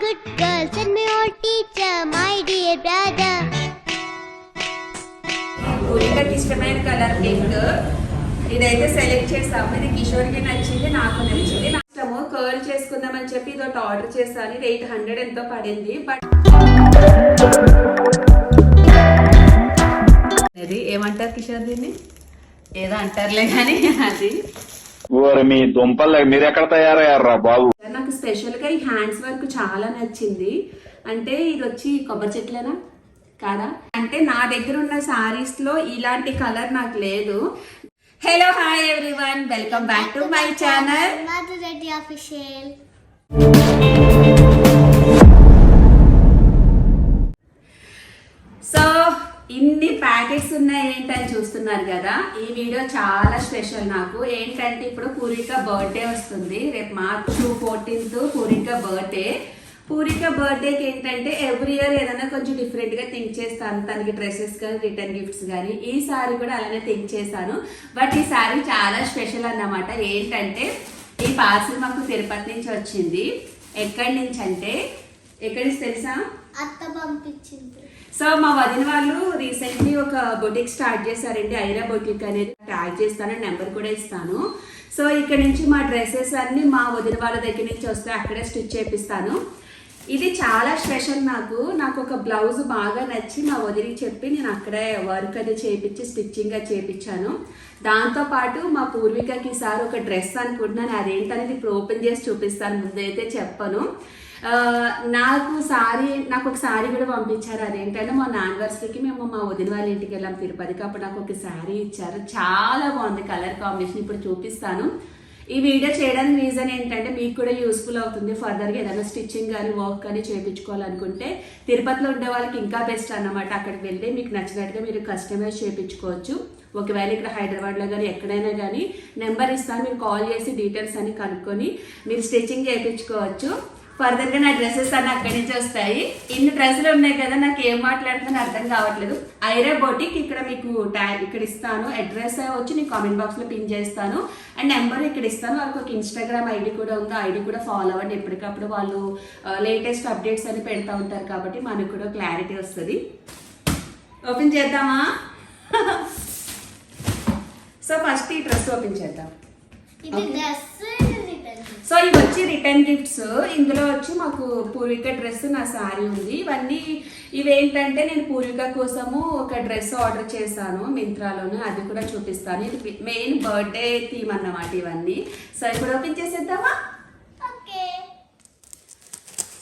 good girl, and my old teacher, my dear brother. పూరికకి ఇష్టమైన colour pink. ఇదైతే select చేసాము ఇది కిషోర్కి నచ్చింది నాకు నచ్చింది. నా ఇష్టము. కర్ల్ చేసుకుందామని చెప్పి ఇది ఒకటి ఆర్డర్ చేశాను. ఇది ఎయిట్ హండ్రెడ్ ఎంతో పడింది. బట్ అది ఏమంటారు కిషోర్ దీన్ని? ఏదో అంటారులే కానీ అది. ఓరి మీ దుంపలు మీరు ఎక్కడ తయారయ్యారా బాబు? నాకు స్పెషల్గా ఈ హ్యాండ్స్ వర్క్ చాలా నచ్చింది. అంటే ఇది వచ్చి కొబ్బరి చెట్లేనా? కాదా? అంటే నా దగ్గర ఉన్న సారీస్లో ఇలాంటి కలర్ నాకు లేదు. Hello hi everyone welcome back to my channel Mother ఇన్ని ప్యాకెట్స్ ఉన్నాయి ఏంటని చూస్తున్నారు కదా. ఈ వీడియో చాలా స్పెషల్ నాకు. ఏంటంటే ఇప్పుడు పూరిక బర్త్డే వస్తుంది. రేపు March fourteenth Purika birthday. Purika బర్త్డేకి ఏంటంటే ఎవ్రీ ఇయర్ ఏదైనా కొంచెం డిఫరెంట్గా థింక్ చేస్తాను. తనకి డ్రెస్సెస్ కానీ రిటర్న్ గిఫ్ట్స్ కానీ ఈ కూడా అలానే థింక్ చేశాను. బట్ ఈ చాలా స్పెషల్ అన్నమాట. ఏంటంటే ఈ పార్సిల్ మాకు తిరుపతి నుంచి వచ్చింది. ఎక్కడి నుంచి అంటే ఎక్కడి నుంచి తెలుసా? అత్త పంపించింది. సో మా వదిన వాళ్ళు రీసెంట్లీ ఒక బొటిక్ స్టార్ట్ చేశారండి. ఐరా బొటిక్ అనేది ట్యాగ్ చేస్తాను నెంబర్ కూడా ఇస్తాను. సో ఇక్కడ నుంచి మా డ్రెస్సెస్ అన్ని మా వదిన వాళ్ళ దగ్గర నుంచి వస్తే అక్కడే స్టిచ్ చేపిస్తాను. ఇది చాలా స్పెషల్ నాకు. నాకు ఒక బ్లౌజ్ బాగా నచ్చి మా వదిలికి చెప్పి నేను అక్కడే వర్క్ అది చేపించి స్టిచ్చింగ్గా చేపించాను. దాంతోపాటు మా పూర్వికకి ఈసారి ఒక డ్రెస్ అనుకుంటున్నాను. అదేంటనేది ఇప్పుడు ఓపెన్ చేసి చూపిస్తాను. ముందైతే చెప్పను. నాకు సారీ నాకు ఒక సారీ కూడా పంపించారు. అదేంటంటే మా యానివర్సరీకి మేము మా వదిన వాళ్ళ ఇంటికి వెళ్ళాం తిరుపతికి. అప్పుడు నాకు ఒక సారీ ఇచ్చారు. చాలా బాగుంది కలర్ కాంబినేషన్. ఇప్పుడు చూపిస్తాను. ఈ వీడియో చేయడానికి రీజన్ ఏంటంటే మీకు కూడా యూస్ఫుల్ అవుతుంది. ఫర్దర్గా ఏదైనా స్టిచ్చింగ్ కానీ వర్క్ కానీ చేయించుకోవాలనుకుంటే తిరుపతిలో ఉండే వాళ్ళకి ఇంకా బెస్ట్ అన్నమాట. అక్కడికి వెళ్ళి మీకు నచ్చినట్టుగా మీరు కస్టమైజ్ చేయించుకోవచ్చు ఒకవేళ ఇక్కడ హైదరాబాద్లో కానీ ఎక్కడైనా కానీ నెంబర్ ఇస్తాను. మీరు కాల్ చేసి డీటెయిల్స్ అన్ని కనుక్కొని మీరు స్టిచ్చింగ్ చేయించుకోవచ్చు ఫర్దర్గా నా డ్రెస్సెస్ అన్ని అక్కడి నుంచి వస్తాయి. ఇన్ని డ్రెస్సులు ఉన్నాయి కదా నాకు ఏం మాట్లాడుతున్నా అర్థం కావట్లేదు. ఐరా బోటిక్ ఇక్కడ మీకు ట్యాగ్ ఇక్కడ ఇస్తాను. అడ్రస్ వచ్చి నేను కామెంట్ బాక్స్లో పిన్ చేస్తాను. అండ్ నెంబర్ ఇక్కడ ఇస్తాను. వాళ్ళకి ఒక ఇన్స్టాగ్రామ్ ఐడి కూడా ఉంది. ఐడి కూడా ఫాలో అవ్వండి. ఎప్పటికప్పుడు వాళ్ళు లేటెస్ట్ అప్డేట్స్ అని పెడతా ఉంటారు కాబట్టి మనకు కూడా క్లారిటీ వస్తుంది. ఓపెన్ చేద్దామా? సో ఫస్ట్ ఈ డ్రెస్ ఓపెన్ చేద్దాం. ఇది. డ్రెస్ సో ఇవి వచ్చి రిటర్న్ గిఫ్ట్స్. ఇందులో వచ్చి మాకు పూర్విక డ్రెస్ నా శారీ ఉంది. ఇవన్నీ ఇవేంటంటే నేను పూర్విక కోసము ఒక డ్రెస్ ఆర్డర్ చేశాను మింత్రాలోను. అది కూడా చూపిస్తాను. ఇది మెయిన్ బర్త్డే థీమ్ అన్నమాట ఇవన్నీ. సో ఇప్పుడు ఓపెన్ చేసేద్దామా? ఓకే.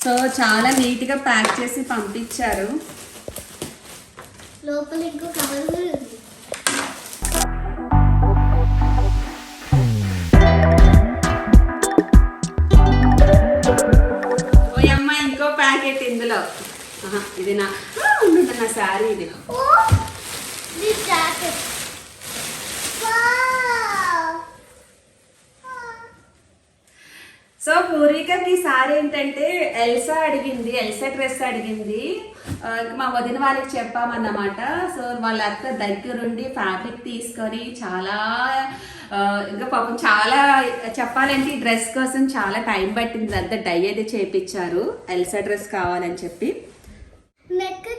సో చాలా నీట్గా ప్యాక్ చేసి పంపించారు. లోపల ఇంకో కవర్ కూడా ఉంది. ఇది నా ఉంది, నా శారీ ఇది. సో పూర్వికకి సారీ ఏంటంటే ఎల్సా అడిగింది ఎల్సా డ్రెస్ అడిగింది. మా వదిన వాళ్ళకి చెప్పామన్నమాట. సో వాళ్ళ అత్త దగ్గరుండి ఫ్యాబ్రిక్ తీసుకొని చాలా ఇంకా పాపం చాలా చెప్పాలంటే ఈ డ్రెస్ కోసం చాలా టైం పట్టింది. అంతా డై అయితే చేపించారు ఎల్సా డ్రెస్ కావాలని చెప్పి. నెక్కి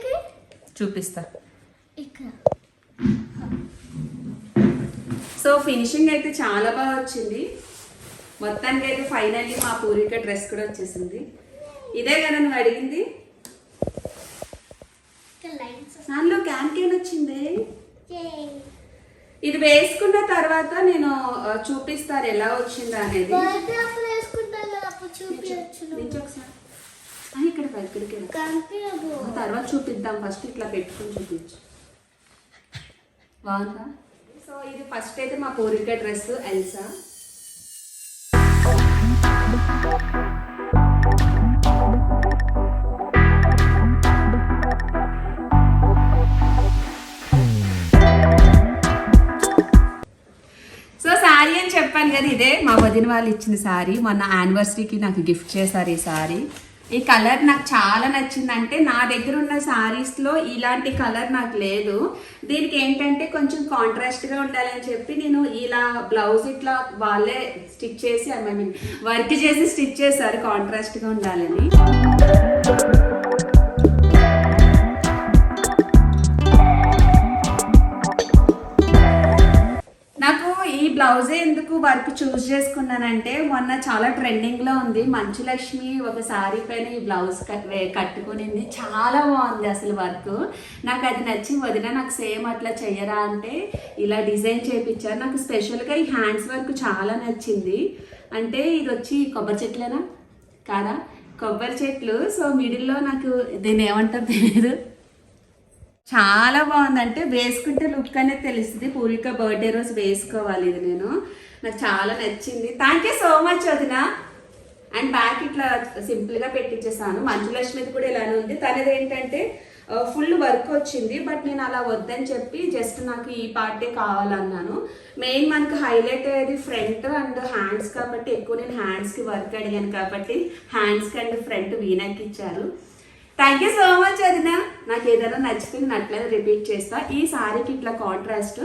చూపిస్తా. ఇక్కడ. సో ఫినిషింగ్ అయితే చాలా బాగా వచ్చింది. మొత్తానికి అయితే ఫైనల్లీ మా పూర్విక డ్రెస్ కూడా వచ్చేసింది. ఇదే కదా నువ్వు అడిగింది? దానిలో క్యాన్ క్యాన్ వచ్చింది? ఇది వేసుకున్న తర్వాత నేను ఆ, చూపిస్తాను ఎలా వచ్చిందా అనేది. ఇక్కడ ఇక్కడికి తర్వాత చూపిద్దాం ఫస్ట్ ఇట్లా పెట్టుకుని చూపించు. బాగుందా? సో ఇది ఫస్ట్ అయితే మా Purika dress Elsa. So sari అని చెప్పాను కదా ఇదే మా వదిన వాళ్ళు ఇచ్చిన శారీ మొన్న యానివర్సరీకి నాకు గిఫ్ట్ చేశారు ఈ శారీ ఈ కలర్ నాకు చాలా నచ్చిందంటే నా దగ్గర ఉన్న శారీస్లో ఇలాంటి కలర్ నాకు లేదు. దీనికి ఏంటంటే కొంచెం కాంట్రాస్ట్గా ఉండాలని చెప్పి నేను ఇలా బ్లౌజ్ ఇట్లా వాళ్ళే స్టిచ్ చేసి ఐ మీన్ వర్క్ చేసి స్టిచ్ చేశారు కాంట్రాస్ట్గా ఉండాలని. బ్లౌజే ఎందుకు వర్క్ చూస్ చేసుకున్నానంటే మొన్న చాలా ట్రెండింగ్లో ఉంది. మంచు లక్ష్మి ఒక సారీ పైన ఈ బ్లౌజ్ కట్టుకునింది. చాలా బాగుంది అసలు వర్క్. నాకు అది నచ్చి వదిన నాకు సేమ్ అట్లా చెయ్యరా అంటే ఇలా డిజైన్ చేయించారు నాకు స్పెషల్గా ఈ హ్యాండ్స్ వర్క్ చాలా నచ్చింది. అంటే ఇది వచ్చి కొబ్బరి చెట్లేనా? కాదా? కొబ్బరి చెట్లు. సో మిడిల్లో నాకు దీన్ని ఏమంటారు తెలియదు చాలా బాగుంది అంటే వేసుకుంటే లుక్ అనేది తెలుస్తుంది. పూర్విక బర్త్డే రోజు వేసుకోవాలి ఇది నేను. నాకు చాలా నచ్చింది. థ్యాంక్ యూ సో మచ్ వదిన. అండ్ బ్యాక్ ఇట్లా సింపుల్గా పెట్టించేసాను మంచులక్ష్మిది కూడా ఇలానే ఉంది. తనది ఏంటంటే ఫుల్ వర్క్ వచ్చింది. బట్ నేను అలా వద్దని చెప్పి జస్ట్ నాకు ఈ పార్టే కావాలన్నాను. మెయిన్ మనకు హైలైట్ అయ్యేది ఫ్రంట్ అండ్ హ్యాండ్స్ కాబట్టి ఎక్కువ నేను హ్యాండ్స్కి వర్క్ అడిగాను కాబట్టి హ్యాండ్స్కి అండ్ ఫ్రంట్ వీనక్కి ఇచ్చారు. థ్యాంక్ యూ సో మచ్ వదిన నాకు ఏదైనా నచ్చితే నేను అట్లనే రిపీట్ చేస్తా. ఈ సారీకి ఇట్లా కాంట్రాస్ట్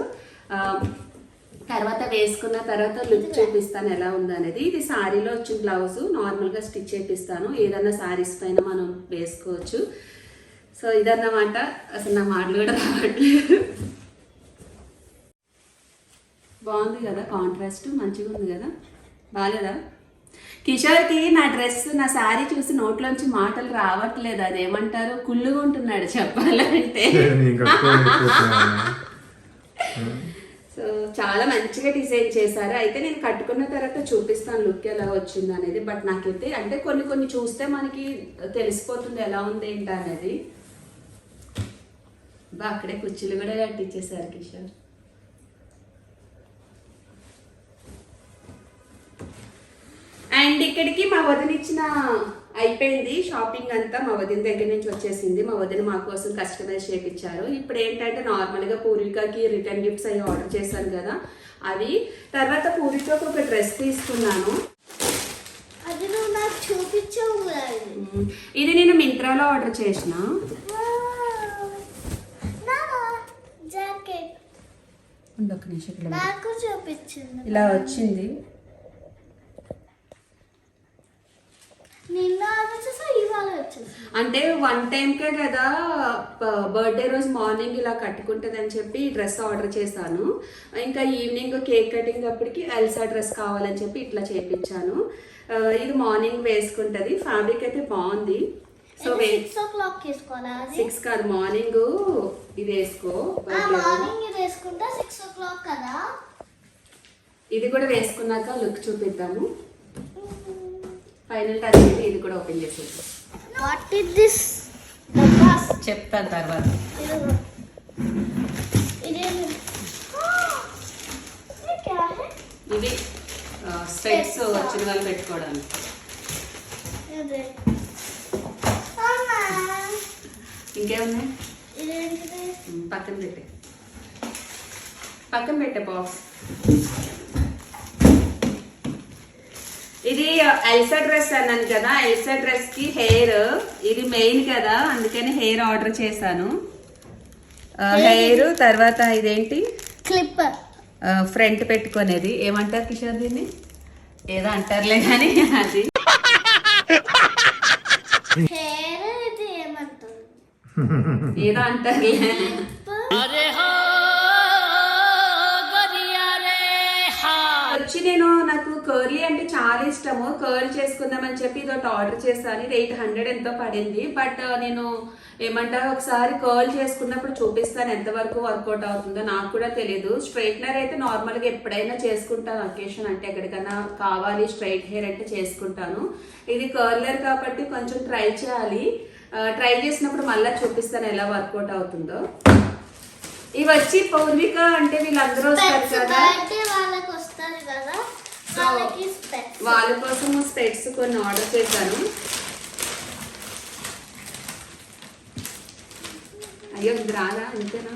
తర్వాత వేసుకున్న తర్వాత లుక్ చూపిస్తాను ఎలా ఉంది అనేది. ఇది సారీలో వచ్చిన బ్లౌజ్ నార్మల్గా స్టిచ్ చేపిస్తాను. ఏదన్నా సారీస్ పైన మనం వేసుకోవచ్చు. సో ఇదన్నమాట. అసలు నా మాటలు కూడా రావట్లేదు. బాగుంది కదా కాంట్రాస్ట్ మంచిగా ఉంది కదా. బాగాలేదా? కిషోర్కి నా డ్రెస్ నా శారీ చూసి నోట్లోంచి మాటలు రావట్లేదు. అదేమంటారు కుళ్ళుగా ఉంటున్నాడు చెప్పాలంటే. సో చాలా మంచిగా డిజైన్ చేశారు. అయితే నేను కట్టుకున్న తర్వాత చూపిస్తాను లుక్ ఎలా వచ్చింది అనేది. బట్ నాకైతే అంటే కొన్ని కొన్ని చూస్తే మనకి తెలిసిపోతుంది ఎలా ఉంది ఏంటి అనేది. బా అక్కడే కుర్చీలు కూడా కట్టించేశారు కిషోర్. అండ్ ఇక్కడికి మా వదిన ఇచ్చిన అయిపోయింది షాపింగ్ అంతా. మా వదిన దగ్గర నుంచి వచ్చేసింది. మా వదిన మా కోసం కస్టమైజ్ చేయించారు ఇప్పుడు ఏంటంటే నార్మల్గా పూర్వికకి రిటర్న్ గిఫ్ట్స్ అవి ఆర్డర్ చేశాను కదా. అవి తర్వాత పూర్వికకు ఒక డ్రెస్ తీసుకున్నాను. ఇది. నేను మింత్రాలో ఆర్డర్ చేసిన. నాకు చూపించింది. ఇలా వచ్చింది. అంటే వన్ టైంకే కదా బర్త్డే రోజు మార్నింగ్ ఇలా కట్టుకుంటుంది అని చెప్పి డ్రెస్ ఆర్డర్ చేశాను. ఇంకా ఈవినింగ్ కేక్ కటింగ్ అప్పటికి ఎల్సా డ్రెస్ కావాలని చెప్పి ఇట్లా చేపించాను. ఆ, ఇది మార్నింగ్ వేసుకుంటుంది. ఫ్యాబ్రిక్ అయితే బాగుంది. సో సిక్స్ ఓ క్లాక్ వేసుకోవాలా సిక్స్ కాదు మార్నింగ్ ఇది వేసుకో. మార్నింగ్ ఇది వేసుకుంటే సిక్స్ ఓ క్లాక్ కదా? ఇది కూడా వేసుకున్నాక లుక్ చూపిద్దాము. ఫైనల్ టచ్ ఇది కూడా ఓపెన్ చేసేద్దాం. వాట్ ఇస్ దిస్ చెప్తాను తర్వాత. ఇది స్పెక్స్ వచ్చిన వాళ్ళు పెట్టుకోవడానికి. ఇంకేమున్నాయి? పక్కన పెట్టే. పక్కన పెట్టే బాక్స్ ఇది ఎల్సా డ్రెస్ అన్నాను కదా ఎల్సా డ్రెస్కి హెయిర్. ఇది మెయిన్ కదా అందుకని హెయిర్ ఆర్డర్ చేశాను. హెయిర్ తర్వాత ఇదేంటి? క్లిప్పర్. ఫ్రంట్ పెట్టుకునేది. ఏమంటారు కిషోర్ దీన్ని? ఏదో అంటారులే కానీ అది. ఏదో అంటారులే. వచ్చి నేను కర్లీ అంటే చాలా ఇష్టము. కర్ల్ చేసుకుందామని చెప్పి ఇది ఒకటి ఆర్డర్ చేశాను. ఇది ఎయిట్ హండ్రెడ్ ఎంతో పడింది. బట్ నేను ఏమంటారు? ఒకసారి కర్ల్ చేసుకున్నప్పుడు చూపిస్తాను ఎంతవరకు వర్కౌట్ అవుతుందో. నాకు కూడా తెలియదు స్ట్రైట్నర్ అయితే నార్మల్గా ఎప్పుడైనా చేసుకుంటాను. అకేషన్ అంటే ఎక్కడికైనా కావాలి స్ట్రైట్ హెయిర్ అంటే చేసుకుంటాను. ఇది కర్లర్ కాబట్టి కొంచెం ట్రై చేయాలి. ట్రై చేసినప్పుడు మళ్ళీ చూపిస్తాను ఎలా వర్కౌట్ అవుతుందో. ఇవి వచ్చి పౌర్ణిక అంటే వీళ్ళందరూ వస్తారు కదా. వాళ్ళ కోసం స్పెట్స్ కొన్ని ఆర్డర్ చేశాను. అయ్యో ఇది రాదా? అంతేనా?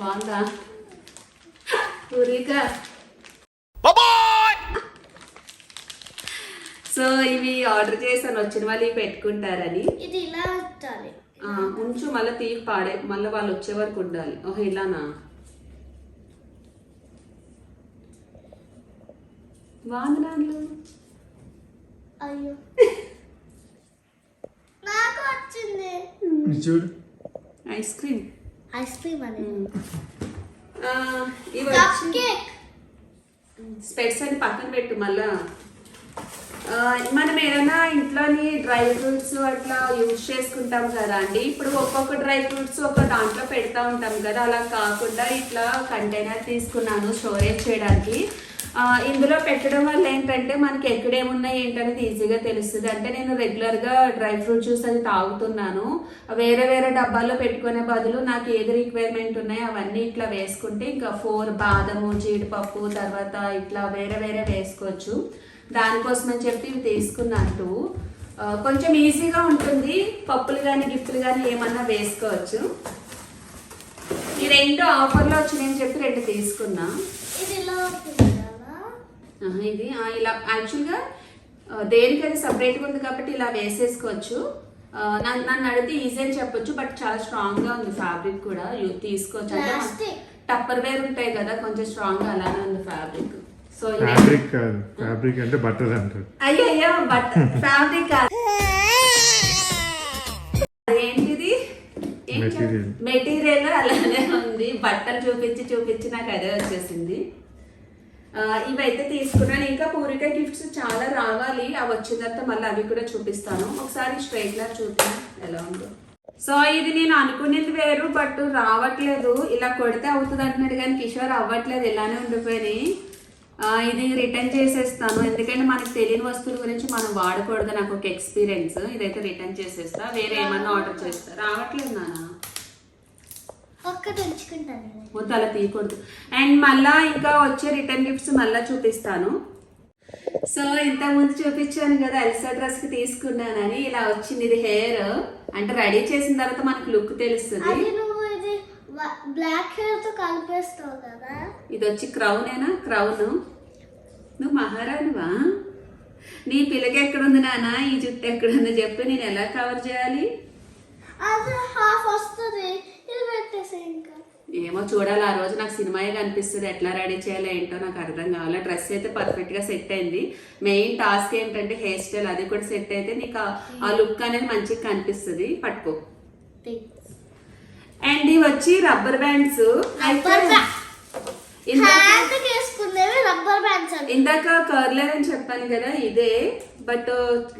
బాగుందా? సో ఇవి ఆర్డర్ చేశాను. వచ్చిన వాళ్ళు ఇవి పెట్టుకుంటారని. ఇది ఇలా ఉంచు మళ్ళీ తీగి పాడే మళ్ళీ వాళ్ళు వచ్చే వరకు ఉండాలి. ఓహో ఇలానా? వాందనాలు అయ్యో. నాకు వచ్చింది. చూడు. Ice cream. ఐస్ క్రీమ్ అని ఇవి కేక్ స్పెట్స్ అని పక్కన పెట్టు మళ్ళా. మనం ఏదైనా ఇంట్లోని డ్రై ఫ్రూట్స్ అట్లా యూజ్ చేసుకుంటాం కదా అండి. ఇప్పుడు ఒక్కొక్క డ్రై ఫ్రూట్స్ ఒక దాంట్లో పెడతా ఉంటాం కదా. అలా కాకుండా ఇట్లా కంటైనర్ తీసుకున్నాను స్టోరేజ్ చేయడానికి. ఇందులో పెట్టడం వల్ల ఏంటంటే మనకి ఎక్కడేమున్నాయి ఏంటనేది ఈజీగా తెలుస్తుంది. అంటే నేను రెగ్యులర్గా డ్రై ఫ్రూట్ జ్యూస్ అది తాగుతున్నాను. వేరే వేరే డబ్బాల్లో పెట్టుకునే బదులు నాకు ఏది రిక్వైర్మెంట్ ఉన్నాయో అవన్నీ ఇట్లా వేసుకుంటే ఇంకా ఫోర్ బాదము జీడిపప్పు తర్వాత ఇట్లా వేరే వేరే వేసుకోవచ్చు. దానికోసం అని చెప్పి ఇవి తీసుకున్నట్టు కొంచెం ఈజీగా ఉంటుంది. పప్పులు కానీ గిఫ్ట్లు కానీ ఏమన్నా వేసుకోవచ్చు. ఈ రెండు ఆఫర్లో వచ్చినాయని చెప్పి రెండు తీసుకున్నా. ఇది. ఇలా యాక్చువల్గా ఆ, దేనికది సపరేట్గా ఉంది కాబట్టి ఇలా వేసేసుకోవచ్చు. నన్ను నన్ను అడిగితే ఈజీ అని చెప్పొచ్చు బట్ చాలా స్ట్రాంగ్గా ఉంది ఫ్యాబ్రిక్ కూడా. యూ- తీసుకోవచ్చు. అంటే. టప్పర్ వేర్ ఉంటాయి కదా కొంచెం స్ట్రాంగ్గా అలానే ఉంది ఫ్యాబ్రిక్ సో ఫ్యాబ్రిక్ కాదు. ఫ్యాబ్రిక్ అంటే బట్టలు అంటారు. అయ్యో అయ్యో బట్ ఫ్యాబ్రిక్ కాదు ఏంటిది Material. మెటీరియల్ అలానే ఉంది. బట్టలు చూపించి చూపించి నాకు అదే వచ్చేసింది. ఇవైతే తీసుకున్నాను. ఇంకా పూరిక గిఫ్ట్స్ చాలా రావాలి. అవి వచ్చిన తర్వాత మళ్ళీ అవి కూడా చూపిస్తాను. ఒకసారి స్ట్రైట్నర్ చూద్దాం. ఎలా ఉందో. సో ఇది నేను అనుకునేది వేరు బట్ రావట్లేదు. ఇలా కొడితే అవుతుంది అంటున్నాడు కానీ కిషోర్ అవ్వట్లేదు. ఇలానే ఉండిపోయినాయి ఇది రిటర్న్ చేసేస్తాను. ఎందుకంటే మనకు తెలియని వస్తువుల గురించి మనం వాడకూడదు. నాకు ఒక ఎక్స్పీరియన్స్ ఇదైతే రిటర్న్ చేసేస్తా. వేరే ఏమన్నా ఆర్డర్ చేస్తా. రావట్లేదు నానా ఒక్కటి ఉంచుకుంటాను. అలా తీయకూడదు. అండ్ మళ్ళా ఇంకా వచ్చే రిటర్న్ గిఫ్ట్స్ మళ్ళా చూపిస్తాను. సో ఇంత ముందు చూపించాను కదా ఎల్సా డ్రెస్కి తీసుకున్నానని. ఇలా వచ్చింది ఇది హెయిర్. అంటే రెడీ చేసిన తర్వాత మనకు లుక్ తెలుస్తుంది. బ్లాక్ హెయిర్తో కలిపేస్తావు కదా. ఇది వచ్చి క్రౌనేనా క్రౌన్. నువ్వు మహారాణివా? నీ పిల్లకి ఎక్కడుంది నాన్న ఈ జుట్టు ఎక్కడుందో? చెప్పి నేను ఎలా కవర్ చేయాలి? అది హాఫ్ వస్తుంది. ఏమో చూడాలి ఆ రోజు నాకు సినిమాయే కనిపిస్తుంది ఎట్లా రెడీ చేయాలో ఏంటో నాకు అర్థం కావాలి. డ్రెస్ అయితే పర్ఫెక్ట్గా సెట్ అయింది. మెయిన్ టాస్క్ ఏంటంటే హెయిర్ స్టైల్ అది కూడా సెట్ అయితే నీకు ఆ- లుక్ అనేది మంచిగా కనిపిస్తుంది. పట్టుకో. అండ్ ఇవి వచ్చి రబ్బర్ బ్యాండ్స్. ఇందాక కర్లర్ అని చెప్పాను కదా ఇదే. బట్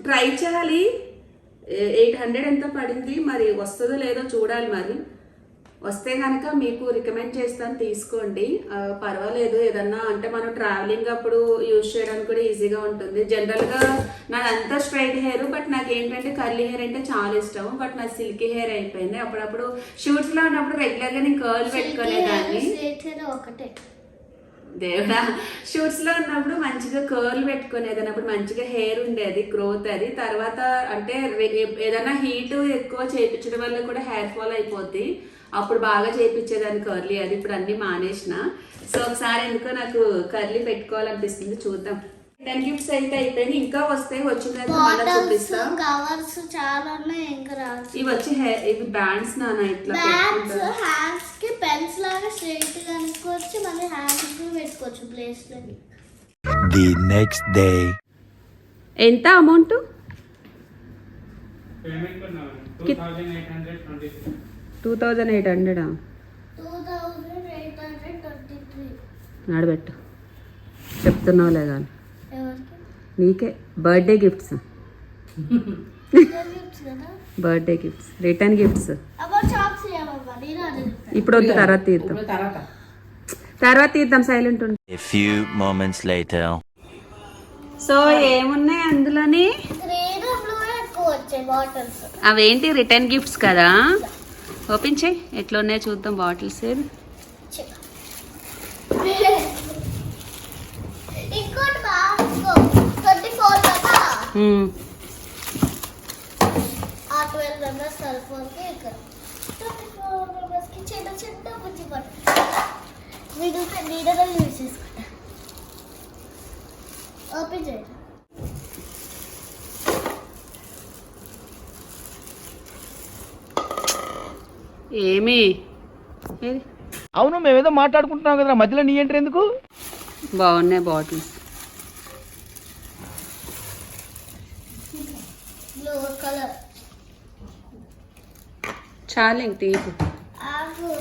ట్రై చేయాలి. ఎయిట్ హండ్రెడ్ ఎంత పడింది మరి వస్తుందో లేదో చూడాలి మరి. వస్తే కనుక మీకు రికమెండ్ చేస్తాను తీసుకోండి. పర్వాలేదు ఏదన్నా అంటే మనం ట్రావెలింగ్ అప్పుడు యూజ్ చేయడానికి కూడా ఈజీగా ఉంటుంది. జనరల్గా నాదంతా స్ట్రైట్ హెయిర్ బట్ నాకు ఏంటంటే కర్లీ హెయిర్ అంటే చాలా ఇష్టం. బట్ నా సిల్కీ హెయిర్ అయిపోయింది. అప్పుడప్పుడు షూట్స్లో ఉన్నప్పుడు రెగ్యులర్గా నేను కర్ల్ పెట్టుకునేదాన్ని. ఒకటే. దేవుడా షూట్స్లో ఉన్నప్పుడు మంచిగా కర్ల్ పెట్టుకునేది అప్పుడు మంచిగా హెయిర్ ఉండేది గ్రోత్ అది. తర్వాత అంటే ఏదైనా హీట్ ఎక్కువ చేయించడం వల్ల కూడా హెయిర్ ఫాల్ అయిపోద్ది. అప్పుడు బాగా చేయించేదాన్ని కర్లీ అది ఇప్పుడు అన్ని మానేసిన. సో ఒకసారి ఎందుకో నాకు కర్లీ పెట్టుకోవాలనిపిస్తుంది చూద్దాం. టెన్ గిఫ్ట్స్ అయితే అయిపోయినాయి. ఇంకా వస్తాయి వచ్చిన మళ్ళీ కవర్స్ చాలా ఉన్నాయి ఇవి వచ్చి హెయిర్ ఇవి బ్యాండ్స్ నానా ఇట్లా బ్యాండ్స్ హ్యాండ్స్ పెన్స్ లాగా స్ట్రైట్గా మళ్ళీ హ్యాండ్స్కి పెట్టుకోవచ్చు ప్లేస్ ది నెక్స్ట్ డే ఎంత amount payment 2823 two thousand eight హండ్రెడా? ఆడబెట్టు. చెప్తున్నావులే కానీ నీకే. Birthday gifts. గిఫ్ట్స్ కదా? Birthday gifts. Return gifts. ఇప్పుడు వద్దు తర్వాత తీద్దాం. తర్వాత. తీద్దాం సైలెంట్ moments later. సో ఏమున్నాయి అందులోని? అవేంటి? రిటర్న్ గిఫ్ట్స్ కదా? ఓపెన్ చేయి. ఎట్లా ఉన్నాయో చూద్దాం బాటిల్స్ ఏది ఓపెన్ చేయండి ఫోర్ కదా ఆ ట్వెల్వ్ మెంబర్స్ సరిపోతే ఇక్కడ ట్వంటీ ఫోర్ మెంబర్స్కి చిన్న చిన్న బుజ్జి పట్టు వీడు నీడలో యూజ్ చేసుకుంటా ఓపెన్ చేయండి ఏమి? ఏది? అవును మేమేదో మాట్లాడుకుంటున్నాం కదా మధ్యలో నీ ఎంట్రీ ఎందుకు? బాగున్నాయి బాటిల్స్. చాలు ఇంక తీపు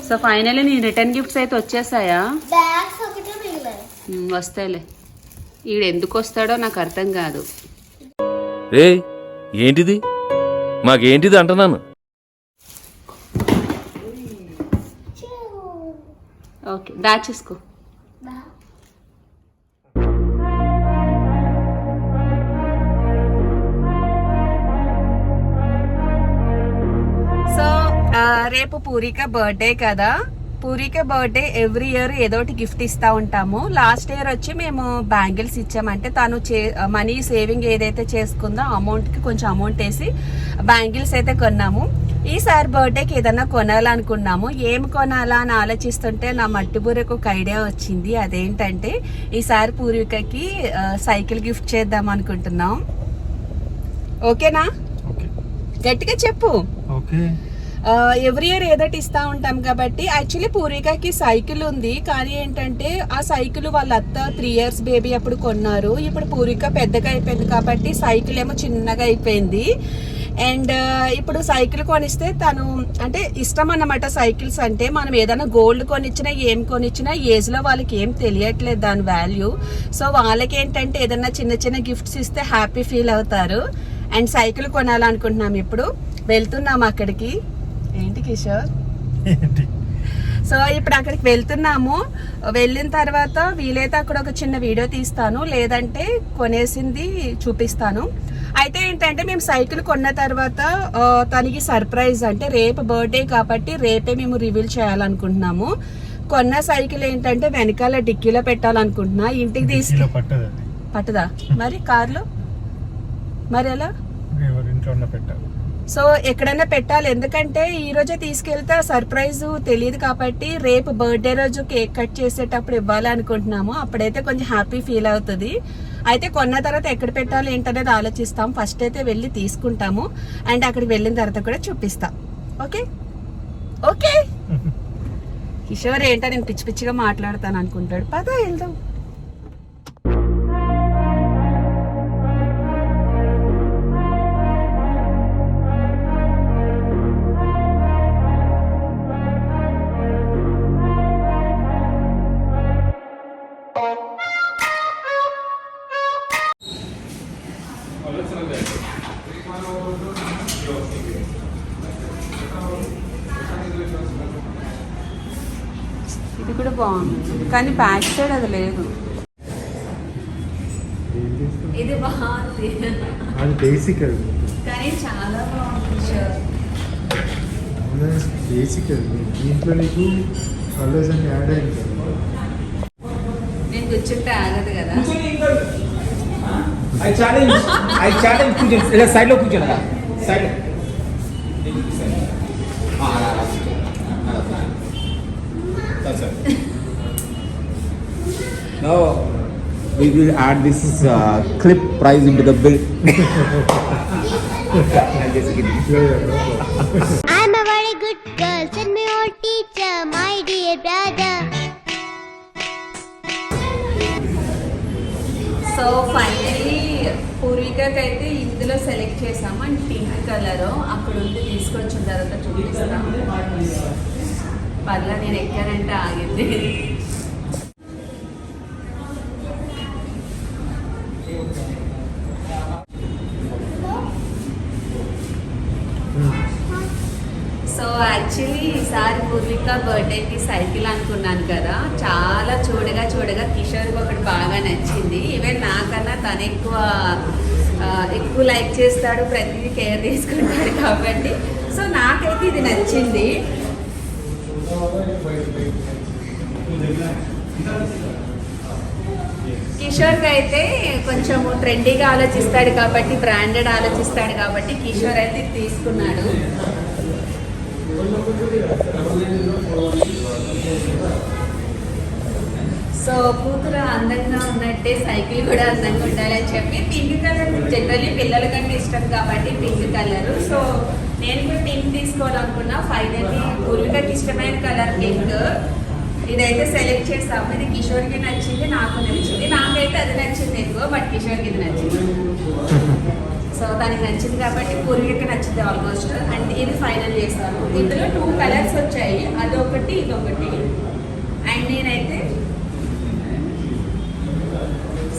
సో ఫైనల్లీ నీ రిటర్న్ గిఫ్ట్స్ అయితే వచ్చేసాయా? వస్తాయిలే. ఈడు ఎందుకు వస్తాడో నాకు అర్థం కాదు. రే ఏంటిది? మాకేంటిది అంటున్నాను? ఓకే దాచేసుకో సో రేపు పూరిక బర్త్డే కదా. పూరిక బర్త్డే ఎవ్రీ ఇయర్ ఏదో ఒకటి గిఫ్ట్ ఇస్తా ఉంటాము. లాస్ట్ ఇయర్ వచ్చి మేము బ్యాంగిల్స్ ఇచ్చామంటే తను చే మనీ సేవింగ్ ఏదైతే చేసుకుందో అమౌంట్కి కొంచెం అమౌంట్ వేసి బ్యాంగిల్స్ అయితే కొన్నాము. ఈసారి బర్త్డేకి ఏదైనా కొనాలనుకున్నాము. ఏం కొనాలా అని ఆలోచిస్తుంటే నా మట్టి బూరకు ఒక ఐడియా వచ్చింది. అదేంటంటే ఈసారి పూర్వికకి సైకిల్ గిఫ్ట్ చేద్దాం అనుకుంటున్నాం. ఓకేనా? ఓకే. గట్టిగా చెప్పు. ఓకే. ఎవ్రీ ఇయర్ ఏదోటి ఇస్తా ఉంటాం కాబట్టి యాక్చువల్లీ పూర్వికకి సైకిల్ ఉంది. కానీ ఏంటంటే ఆ సైకిల్ వాళ్ళ అత్త త్రీ ఇయర్స్ బేబీ అప్పుడు కొన్నారు. ఇప్పుడు పూర్విక పెద్దగా అయిపోయింది కాబట్టి సైకిల్ ఏమో చిన్నగా అయిపోయింది. అండ్ ఇప్పుడు సైకిల్ కొనిస్తే తను అంటే ఇష్టం అన్నమాట సైకిల్స్ అంటే. మనం ఏదైనా గోల్డ్ కొనిచ్చినా ఏం కొనిచ్చినా ఏజ్లో వాళ్ళకి ఏం తెలియట్లేదు దాని వాల్యూ సో వాళ్ళకి ఏంటంటే ఏదైనా చిన్న చిన్న గిఫ్ట్స్ ఇస్తే హ్యాపీ ఫీల్ అవుతారు. అండ్ సైకిల్ కొనాలనుకుంటున్నాం ఇప్పుడు. వెళ్తున్నాం అక్కడికి. ఏంటి కిషోర్? సో ఇప్పుడు అక్కడికి వెళ్తున్నాము. వెళ్ళిన తర్వాత వీలైతే అక్కడ ఒక చిన్న వీడియో తీస్తాను. లేదంటే కొనేసింది చూపిస్తాను. అయితే ఏంటంటే మేము సైకిల్ కొన్న తర్వాత తనకి సర్ప్రైజ్ అంటే రేపు బర్త్డే కాబట్టి రేపే మేము రివీల్ చేయాలనుకుంటున్నాము. కొన్న సైకిల్ ఏంటంటే వెనకాల డిక్కీలో పెట్టాలనుకుంటున్నా. ఇంటికి తీసుకు పట్టదు? మరి కార్లో? మరి ఎలా? సో ఎక్కడైనా పెట్టాలి. ఎందుకంటే ఈ రోజే తీసుకెళ్తే సర్ప్రైజ్ తెలియదు కాబట్టి రేపు బర్త్డే రోజు కేక్ కట్ చేసేటప్పుడు ఇవ్వాలి అనుకుంటున్నాము. అప్పుడైతే కొంచెం హ్యాపీ ఫీల్ అవుతుంది. అయితే కొన్న తర్వాత ఎక్కడ పెట్టాలి ఏంటనేది ఆలోచిస్తాం. ఫస్ట్ అయితే వెళ్ళి తీసుకుంటాము. అండ్ అక్కడికి వెళ్ళిన తర్వాత కూడా చూపిస్తాం. ఓకే ఓకే కిషోర్ ఏంటో నేను పిచ్చి పిచ్చిగా మాట్లాడతాను అనుకుంటాడు పద వెళ్దాం. కానీ బ్యాక్ సైడ్ అది లేదు. ఇది బాగుంది. అది బేసిక్ అది. కానీ చాలా బాగుంది బేసిక్ అది. దీంట్లో నీకు కలర్స్ అన్ని యాడ్ అయింది కదా. నేను కూర్చుంటే ఆగదు కదా. ఐ ఛాలెంజ్ ఐ ఛాలెంజ్ కూర్చోండి. ఇలా సైడ్లో కూర్చోండి side No, we will add this uh, clip price into the bill. I'm just kidding. I'm a very good girl. Send me your teacher, my dear brother. So finally పూర్వికకి అయితే ఇందులో select చేసాము and pink colour అక్కడ ఉంది తీసుకొచ్చిన తర్వాత చూపిస్తాము పర్లా నేను ఎక్కానంటే ఆగింది ఇంకా బర్త్డేకి సైకిల్ అనుకున్నాను కదా చాలా చూడగా చూడగా కిషోర్కి ఒకటి బాగా నచ్చింది. ఈవెన్ నాకన్నా తను ఎక్కువ ఎక్కువ లైక్ చేస్తాడు ప్రతిదీ కేర్ తీసుకుంటాడు కాబట్టి. సో నాకైతే ఇది నచ్చింది. కిషోర్కి అయితే కొంచెం ట్రెండీగా ఆలోచిస్తాడు కాబట్టి బ్రాండెడ్ ఆలోచిస్తాడు కాబట్టి కిషోర్ అయితే తీసుకున్నాడు. సో కూతురు అందంగా ఉన్నట్టే సైకిల్ కూడా అందంగా ఉండాలని చెప్పి పింక్ కలర్ జనరల్లీ పిల్లల కంటే ఇష్టం కాబట్టి పింక్ కలర్. సో నేను కూడా పింక్ తీసుకోవాలనుకున్నా. ఫైనల్లీ పూర్వికకి ఇష్టమైన కలర్ పింక్. ఇదైతే సెలెక్ట్ చేసాము. ఇది కిషోర్కి నచ్చింది నాకు నచ్చింది. నాకైతే అది నచ్చింది ఎక్కువ బట్ కిషోర్కి ఇది నచ్చింది. సో దానికి నచ్చింది కాబట్టి పూర్వీకి నచ్చింది ఆల్మోస్ట్ అండ్ ఇది ఫైనల్ చేస్తాను. ఇందులో టూ కలర్స్ వచ్చాయి. అదొకటి ఇదొకటి. అండ్ నేనైతే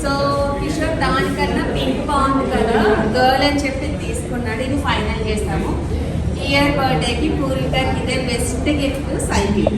సో కిషోర్ దానికన్నా పింక్ బాగుంది కదా గర్ల్ అని చెప్పి తీసుకున్నాడు. ఇది ఫైనల్ చేస్తాము. ఇయర్ బర్త్డేకి పూర్వికకి ఇదే best gift cycle